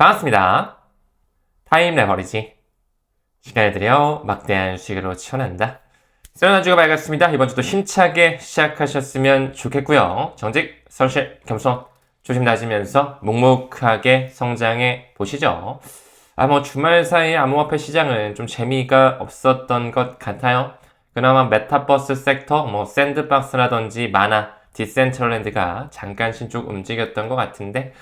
반갑습니다. 타임 레버리지. 시간을 들여 막대한 수익으로 치워낸다. 새로운 한 주가 밝았습니다. 이번 주도 힘차게 시작하셨으면 좋겠고요. 정직, 설실, 겸손, 조심 다지면서 묵묵하게 성장해 보시죠. 아, 뭐 주말 사이 암호화폐 시장은 좀 재미가 없었던 것 같아요. 그나마 메타버스 섹터, 뭐 샌드박스라든지 마나, 디센트럴랜드가 잠깐 신쭉 움직였던 것 같은데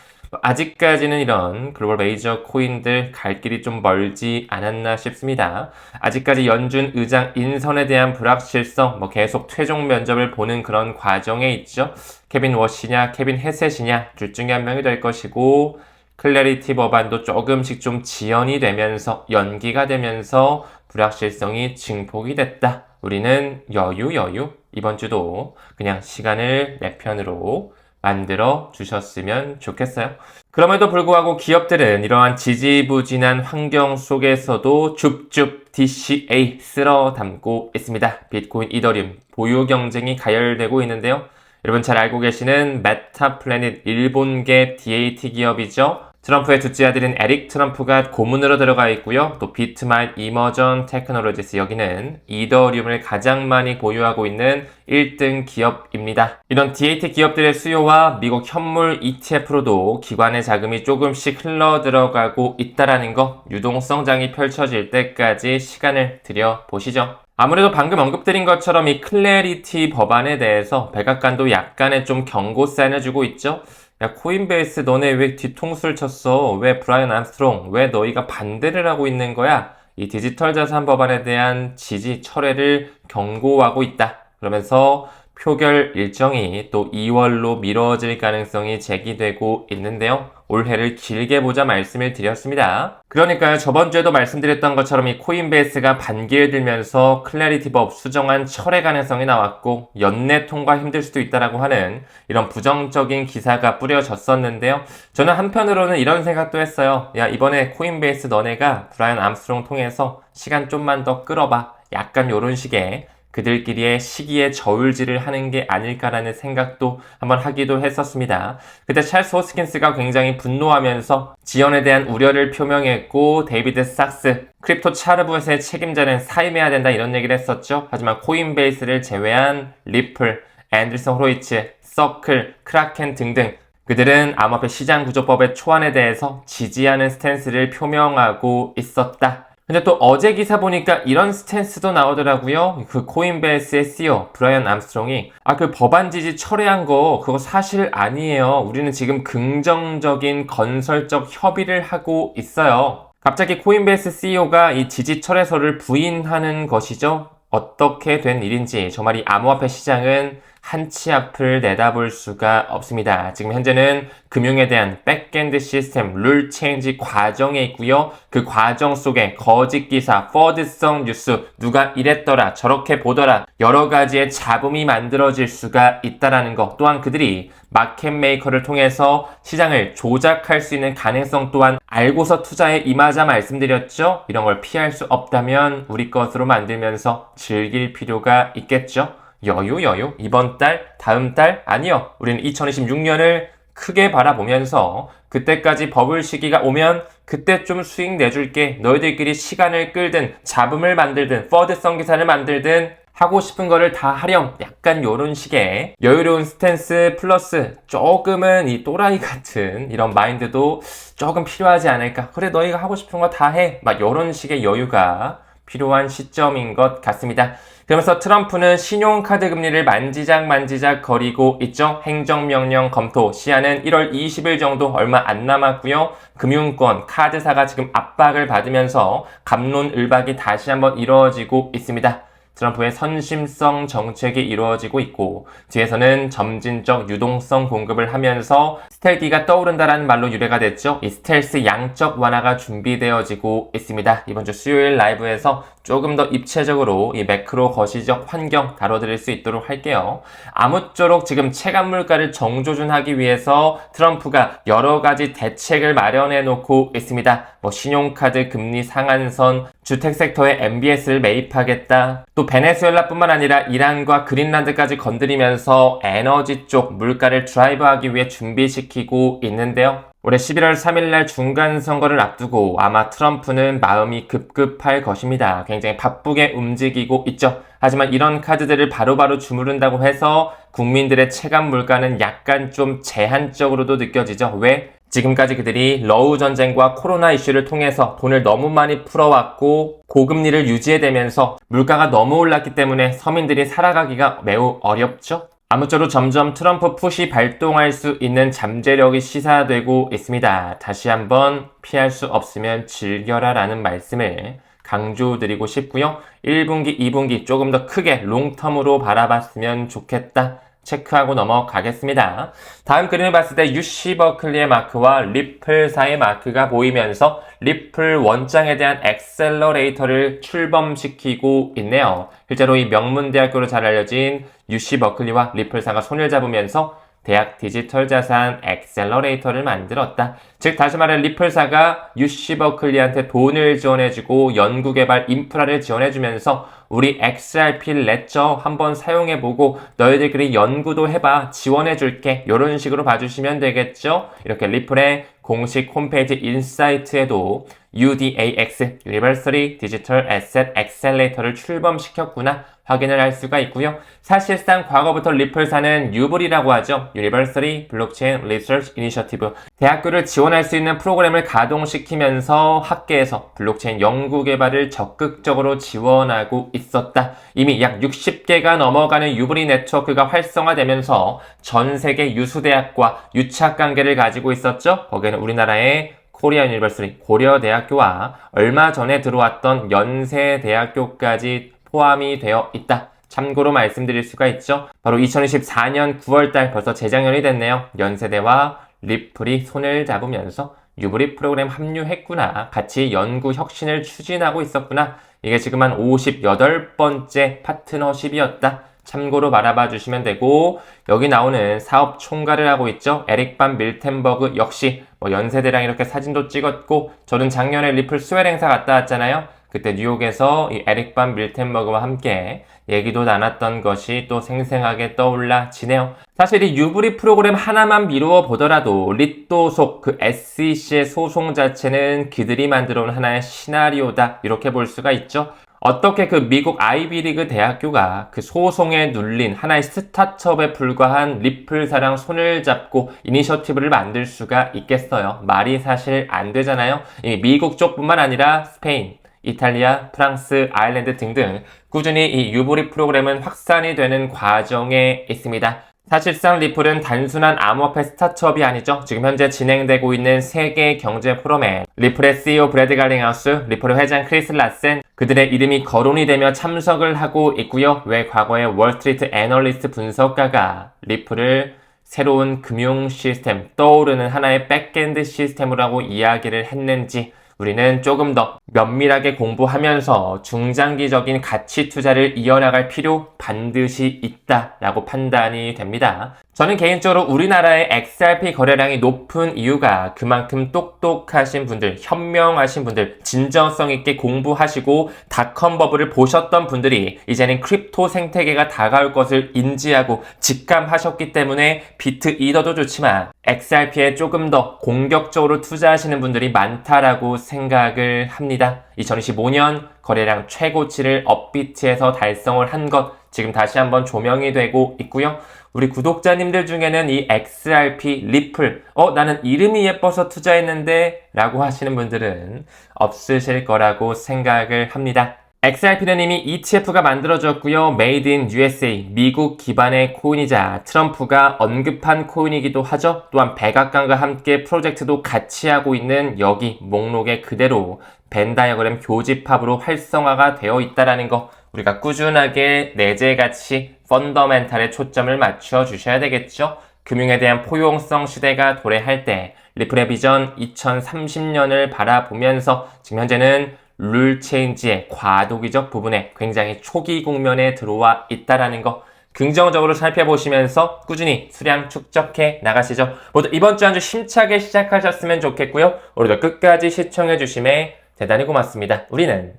아직까지는 이런 글로벌 메이저 코인들 갈 길이 좀 멀지 않았나 싶습니다. 아직까지 연준 의장 인선에 대한 불확실성, 뭐 계속 최종 면접을 보는 그런 과정에 있죠. 케빈 워시냐, 케빈 헤셋이냐, 둘 중에 한 명이 될 것이고, 클래리티 법안도 조금씩 좀 지연이 되면서 연기가 되면서 불확실성이 증폭이 됐다. 우리는 여유 여유 이번 주도 그냥 시간을 내 편으로 만들어 주셨으면 좋겠어요. 그럼에도 불구하고 기업들은 이러한 지지부진한 환경 속에서도 줍줍 DCA 쓸어 담고 있습니다. 비트코인, 이더리움 보유 경쟁이 가열되고 있는데요. 여러분 잘 알고 계시는 메타 플래닛 일본계 DAT 기업이죠. 트럼프의 둘째 아들인 에릭 트럼프가 고문으로 들어가 있고요. 또 비트마인 이머전 테크놀로지스 여기는 이더리움을 가장 많이 보유하고 있는 1등 기업입니다. 이런 DAT 기업들의 수요와 미국 현물 ETF로도 기관의 자금이 조금씩 흘러 들어가고 있다라는 거 유동성장이 펼쳐질 때까지 시간을 들여 보시죠. 아무래도 방금 언급드린 것처럼 이 클래리티 법안에 대해서 백악관도 약간의 좀 경고 사인을 주고 있죠. 야, 코인베이스 너네 왜 뒤통수를 쳤어? 왜 브라이언 암스트롱? 왜 너희가 반대를 하고 있는 거야? 이 디지털 자산 법안에 대한 지지 철회를 경고하고 있다. 그러면서 표결 일정이 또 2월로 미뤄질 가능성이 제기되고 있는데요. 올해를 길게 보자 말씀을 드렸습니다. 그러니까요, 저번 주에도 말씀드렸던 것처럼 이 코인베이스가 반기를 들면서 클래리티법 수정안 철회 가능성이 나왔고, 연내 통과 힘들 수도 있다라고 하는 이런 부정적인 기사가 뿌려졌었는데요. 저는 한편으로는 이런 생각도 했어요. 야, 이번에 코인베이스 너네가 브라이언 암스트롱 통해서 시간 좀만 더 끌어봐. 약간 요런 식의 그들끼리의 시기에 저울질을 하는 게 아닐까라는 생각도 한번 하기도 했었습니다. 그때 찰스 호스킨스가 굉장히 분노하면서 지연에 대한 우려를 표명했고 데이비드 삭스 크립토 차르부의 책임자는 사임해야 된다 이런 얘기를 했었죠. 하지만 코인베이스를 제외한 리플, 앤들슨 호로이츠, 서클, 크라켄 등등 그들은 암호화폐 시장 구조법의 초안에 대해서 지지하는 스탠스를 표명하고 있었다. 근데 또 어제 기사 보니까 이런 스탠스도 나오더라고요. 그 코인베이스의 CEO 브라이언 암스트롱이 아 그 법안 지지 철회한 거 그거 사실 아니에요. 우리는 지금 긍정적인 건설적 협의를 하고 있어요. 갑자기 코인베이스 CEO가 이 지지 철회서를 부인하는 것이죠. 어떻게 된 일인지 정말 이 암호화폐 시장은 한치 앞을 내다볼 수가 없습니다. 지금 현재는 금융에 대한 백엔드 시스템 룰 체인지 과정에 있고요. 그 과정 속에 거짓 기사, 퍼드성 뉴스, 누가 이랬더라, 저렇게 보더라, 여러 가지의 잡음이 만들어질 수가 있다라는 것. 또한 그들이 마켓 메이커를 통해서 시장을 조작할 수 있는 가능성 또한 알고서 투자에 임하자 말씀드렸죠. 이런 걸 피할 수 없다면 우리 것으로 만들면서 즐길 필요가 있겠죠. 여유 여유. 이번 달 다음 달? 아니요. 우리는 2026년을 크게 바라보면서 그때까지 버블 시기가 오면 그때 좀 수익 내줄게. 너희들끼리 시간을 끌든 잡음을 만들든 퍼드성 기사를 만들든 하고 싶은 거를 다 하렴. 약간 요런 식의 여유로운 스탠스 플러스 조금은 이 또라이 같은 이런 마인드도 조금 필요하지 않을까. 그래 너희가 하고 싶은 거 다 해. 막 요런 식의 여유가 필요한 시점인 것 같습니다. 그러면서 트럼프는 신용카드 금리를 만지작 만지작 거리고 있죠. 행정명령 검토 시한은 1월 20일 정도 얼마 안 남았고요. 금융권, 카드사가 지금 압박을 받으면서 감론을박이 다시 한번 이루어지고 있습니다. 트럼프의 선심성 정책이 이루어지고 있고 뒤에서는 점진적 유동성 공급을 하면서 스텔기가 떠오른다라는 말로 유래가 됐죠. 이 스텔스 양적 완화가 준비되어지고 있습니다. 이번 주 수요일 라이브에서 조금 더 입체적으로 이 매크로 거시적 환경 다뤄드릴 수 있도록 할게요. 아무쪼록 지금 체감 물가를 정조준하기 위해서 트럼프가 여러 가지 대책을 마련해 놓고 있습니다. 뭐 신용카드 금리 상한선, 주택 섹터에 MBS를 매입하겠다. 또 베네수엘라뿐만 아니라 이란과 그린란드까지 건드리면서 에너지 쪽 물가를 드라이브하기 위해 준비시키고 있는데요. 올해 11월 3일날 중간 선거를 앞두고 아마 트럼프는 마음이 급급할 것입니다. 굉장히 바쁘게 움직이고 있죠. 하지만 이런 카드들을 바로바로 주무른다고 해서 국민들의 체감 물가는 약간 좀 제한적으로도 느껴지죠. 왜? 지금까지 그들이 러우 전쟁과 코로나 이슈를 통해서 돈을 너무 많이 풀어왔고 고금리를 유지해대면서 물가가 너무 올랐기 때문에 서민들이 살아가기가 매우 어렵죠. 아무쪼록 점점 트럼프 푸시 발동할 수 있는 잠재력이 시사되고 있습니다. 다시 한번 피할 수 없으면 즐겨라 라는 말씀을 강조드리고 싶고요. 1분기, 2분기 조금 더 크게 롱텀으로 바라봤으면 좋겠다. 체크하고 넘어가겠습니다. 다음 그림을 봤을 때 유시 버클리의 마크와 리플사의 마크가 보이면서 리플 원장에 대한 엑셀러레이터를 출범시키고 있네요. 실제로 이 명문대학교로 잘 알려진 유시 버클리와 리플사가 손을 잡으면서 대학 디지털 자산 엑셀러레이터를 만들었다. 즉 다시 말해 리플사가 유시 버클리한테 돈을 지원해주고 연구개발 인프라를 지원해주면서 우리 XRP 레저 한번 사용해보고 너희들끼리 연구도 해봐 지원해줄게 이런 식으로 봐주시면 되겠죠. 이렇게 리플의 공식 홈페이지 인사이트에도 UDAX Universally Digital Asset Accelerator를 출범시켰구나 확인을 할 수가 있고요. 사실상 과거부터 리플사는 유블이라고 하죠. Universally Blockchain Research Initiative 대학교를 지원할 수 있는 프로그램을 가동시키면서 학계에서 블록체인 연구 개발을 적극적으로 지원하고 있었다. 이미 약 60개가 넘어가는 유브리 네트워크가 활성화되면서 전 세계 유수대학과 유착 관계를 가지고 있었죠. 거기에는 우리나라의 코리아 유니버시티 고려대학교와 얼마 전에 들어왔던 연세대학교까지 포함이 되어 있다. 참고로 말씀드릴 수가 있죠. 바로 2024년 9월달 벌써 재작년이 됐네요. 연세대와 리플이 손을 잡으면서 유브리 프로그램 합류했구나. 같이 연구 혁신을 추진하고 있었구나. 이게 지금 한 58번째 파트너십이었다. 참고로 바라봐 주시면 되고 여기 나오는 사업 총괄을 하고 있죠. 에릭 반 밀텐버그 역시 뭐 연세대랑 이렇게 사진도 찍었고 저는 작년에 리플 스웰 행사 갔다 왔잖아요. 그때 뉴욕에서 이 에릭 반 밀텐버그와 함께 얘기도 나눴던 것이 또 생생하게 떠올라 지네요. 사실 이 유브리 프로그램 하나만 미루어 보더라도 리또 속 그 SEC의 소송 자체는 그들이 만들어 온 하나의 시나리오다 이렇게 볼 수가 있죠. 어떻게 그 미국 아이비리그 대학교가 그 소송에 눌린 하나의 스타트업에 불과한 리플사랑 손을 잡고 이니셔티브를 만들 수가 있겠어요. 말이 사실 안 되잖아요. 미국 쪽뿐만 아니라 스페인, 이탈리아, 프랑스, 아일랜드 등등 꾸준히 이 유보리 프로그램은 확산이 되는 과정에 있습니다. 사실상 리플은 단순한 암호화폐 스타트업이 아니죠. 지금 현재 진행되고 있는 세계 경제 포럼에 리플의 CEO 브래드 갈링하우스, 리플의 회장 크리스 라센, 그들의 이름이 거론이 되며 참석을 하고 있고요. 왜 과거에 월스트리트 애널리스트 분석가가 리플을 새로운 금융 시스템, 떠오르는 하나의 백엔드 시스템이라고 이야기를 했는지 우리는 조금 더 면밀하게 공부하면서 중장기적인 가치 투자를 이어나갈 필요 반드시 있다라고 판단이 됩니다. 저는 개인적으로 우리나라의 XRP 거래량이 높은 이유가 그만큼 똑똑하신 분들, 현명하신 분들, 진정성 있게 공부하시고 닷컴 버블을 보셨던 분들이 이제는 크립토 생태계가 다가올 것을 인지하고 직감하셨기 때문에 비트 이더도 좋지만 XRP에 조금 더 공격적으로 투자하시는 분들이 많다라고 생각을 합니다. 2025년 거래량 최고치를 업비트에서 달성을 한 것 지금 다시 한번 조명이 되고 있고요. 우리 구독자님들 중에는 이 XRP 리플 어 나는 이름이 예뻐서 투자했는데 라고 하시는 분들은 없으실 거라고 생각을 합니다. XRP는 이미 ETF가 만들어졌고요. Made in USA, 미국 기반의 코인이자 트럼프가 언급한 코인이기도 하죠. 또한 백악관과 함께 프로젝트도 같이 하고 있는 여기 목록에 그대로 벤 다이어그램 교집합으로 활성화가 되어 있다라는 거 우리가 꾸준하게 내재가치 펀더멘탈에 초점을 맞춰 주셔야 되겠죠. 금융에 대한 포용성 시대가 도래할 때 리플의 비전 2030년을 바라보면서 지금 현재는 룰 체인지의 과도기적 부분에 굉장히 초기 국면에 들어와 있다라는 거 긍정적으로 살펴보시면서 꾸준히 수량 축적해 나가시죠. 모두 이번 주 한 주 힘차게 시작하셨으면 좋겠고요. 오늘도 끝까지 시청해 주심에 대단히 고맙습니다. 우리는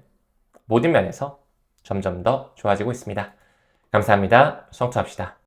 모든 면에서 점점 더 좋아지고 있습니다. 감사합니다. 수업합시다.